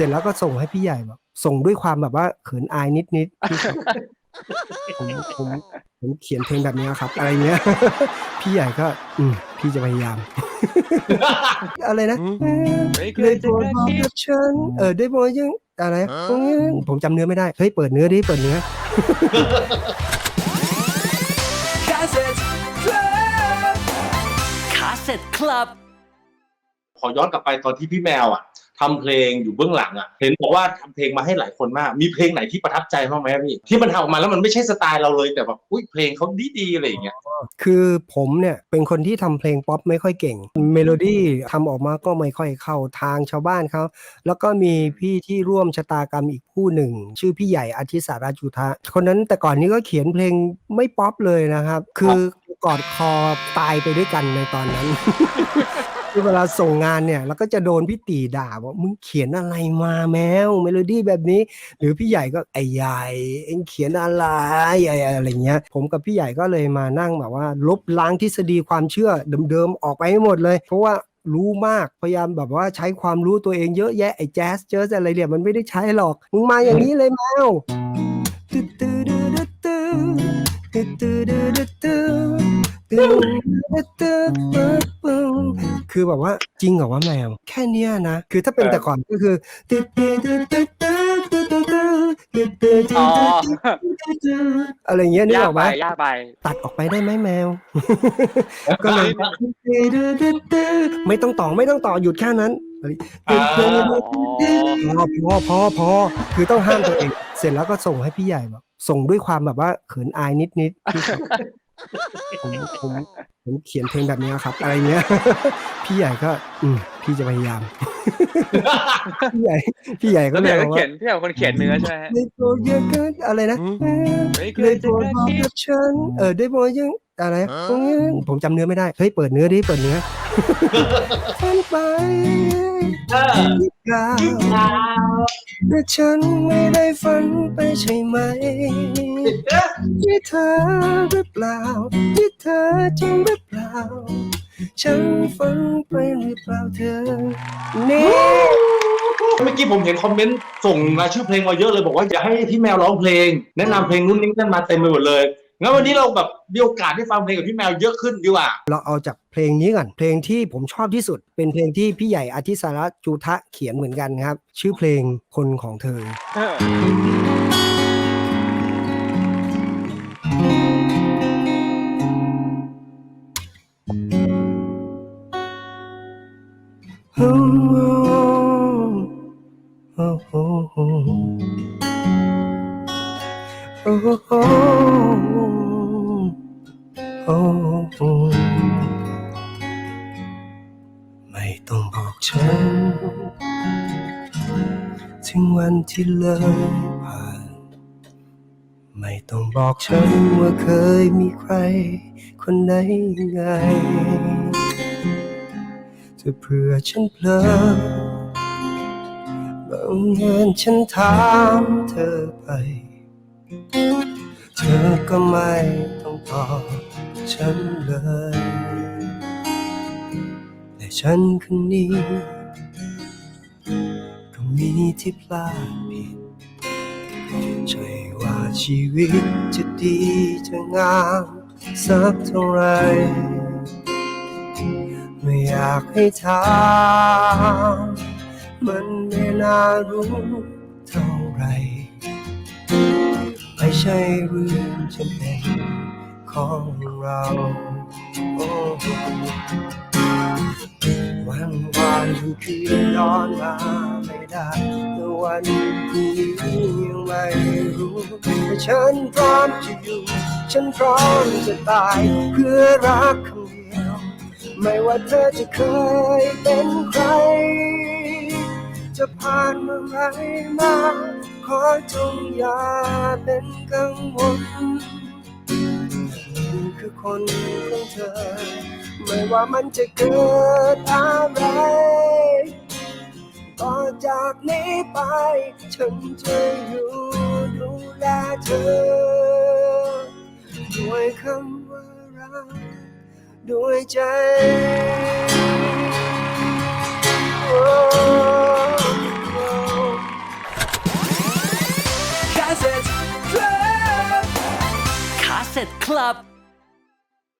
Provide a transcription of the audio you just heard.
ร็จแล้วก็ส่งให้พี่ใหญ่แบบส่งด้วยความแบบว่าเขินอายนิดนิดๆพี่ครับผมผมผมเขียนเพลงแบบนี้ครับ อะไรเงี้ย พี่ใหญ่ก็ อืมพี่จะพยายาม อะไรนะไม่เคเลยยโปรดบอกกับฉันเออได้โปรดยังอะไรนะผมจำเนื้อไม่ได้เฮ้ยเปิดเนื้อดิเปิดเนื้อคาสเซ็ตคลับ ขอย้อนกลับไปตอนที่พี่แมวอะ ทำเพลงอยู่เบื้องหลังอะเห็นบอกว่าทำเพลงมาให้หลายคนมาก มีเพลงไหนที่ประทับใจบ้างไหมพี่ที่มันทำออกมาแล้วมันไม่ใช่สไตล์เราเลยแต่แบบอุ้ยเพลงเขาดีๆอะไรอย่างเงี้ยคือผมเนี่ยเป็นคนที่ทำเพลงป๊อปไม่ค่อยเก่ง เมโลดี้ทำออกมาก็ไม่ค่อยเข้าทางชาวบ้านเขาแล้วก็มีพี่ที่ร่วมชะตากรรมอีกผู้หนึ่ง ชื่อพี่ใหญ่อาทิสาราจุทะคนนั้นแต่ก่อนนี้ก็เขียนเพลงไม่ป๊อปเลยนะครับ คือกอดคอตายไปด้วยกันในตอนนั้น คือเวลาส่งงานเนี่ยแล้วก็จะโดนพี่ตีด่าว่ามึงเขียนอะไรมาแมวเมโลดี้แบบนี้ หรือพี่ใหญ่ก็ไอ้ใหญ่เอ็งเขียนอะไรไอ้อะไรเงี้ย ผมกับพี่ใหญ่ก็เลยมานั่งแบบว่า ลบล้างทฤษฎีความเชื่อเดิมๆออกไปให้หมดเลย เพราะว่ารู้มากพยายามแบบว่าใช้ความรู้ตัวเองเยอะแยะไอ้แจ๊สเจออะไรเนี่ยมันไม่ได้ใช้หรอก มึงมาอย่างนี้เลยแมวตึ๊ดตึ๊ดตึ๊ดตึ๊ดตึ๊ดตึ๊ดตึ๊ดตึ๊ดตึ๊ด คือแบบว่าจริงเหรอว่าแมว แค่เนี้ยนะ คือถ้าเป็นแต่ก่อนก็คืออะไรเงี้ยนี่ยาอกไปหมยาไป ตัดออกไปได้ไหมแมว ก็เลย ไม่ต้องต่อไม่ต้องต่อหยุดแค่นั้นอ๋พอพอพอพอคือต้องห้ามตัวเอง เสร็จแล้วก็ส่งให้พี่ใหญ่แบบส่งด้วยความแบบว่าเขินอายนิดนิดๆพี่ผมผม ผมเขียนเพลงแบบนี้ครับ อะไรเงี้ย พี่ใหญ่ก็ อืมพี่จะพยายาม พี่ใหญ่ พี่ใหญ่ก็แล้วเลพี่ยก็บอกเขียว่านพี่เป็นคนเขียนเนื้อใช่ไหมฮะได้โปรดอย่าเกินอะไรนะไม่เคเลยยโปรดบอกกับฉันเออได้โปรดยัง อะไรนะผมจำเนื้อไม่ได้ เฮ้ย เปิดเนื้อดิ เปิดเนื้อฝันไปเออที่กล่าวแต่ฉันไม่ได้ฝันไปใช่ไหมที่เธอหรือเปล่าที่เธอจริงหรือเปล่า ฉันฝันไปหรือเปล่าเธอนี่เมื่อกี้ผมเห็นคอมเมนต์ส่งรายชื่อเพลงมาเยอะเลยบอกว่าอยากให้พี่แมวร้องเพลง แนะนำเพลงนู้นนี่นั่นมาเต็มไปหมดเลย งั้นวันนี้เราแบบมีโอกาสได้ฟังเพลงกับพี่แมวเยอะขึ้นดีกว่า เราเอาจากเพลงนี้ก่อน เพลงที่ผมชอบที่สุด เป็นเพลงที่พี่ใหญ่อาทิสาระจูทะเขียนเหมือนกันครับ ชื่อเพลงคนของเธอเออ ไม่ต้องบอกฉัน ถึงวันที่เลยผ่าน ไม่ต้องบอกฉันว่าเคยมีใคร คนไหนไงจะเพื่อฉันเพลอบางเงินฉันถามเธอไป เธอก็ไม่ต้องตอบฉันเลย แต่ฉันคนนี้ ก็มีที่พลาดผิดใช่ว่าชีวิตจะดีจะงามสักเท่าไหรไม่อยากให้ถามมันไม่น่ารู้เท่าไหร่ ใช่เรื่องจำเป็นของเราโอ้วันวานทั้งคืนนอนมาไม่ได้แต่วันพรุ่งนี้ยังไม่รู้แต่ฉันพร้อมจะอยู่ ฉันพร้อมจะตายเพื่อรักคำเดียว ไม่ว่าเธอจะเคยเป็นใคร จะผ่านเมื่อไรมา ขอจงอย่าเป็นกังวลคือคนของเธอ ไม่ว่ามันจะเกิดอะไรต่อจากนี้ไป ฉันจะอยู่ดูแลเธอ ด้วยคำว่ารัก ด้วยใจโ Club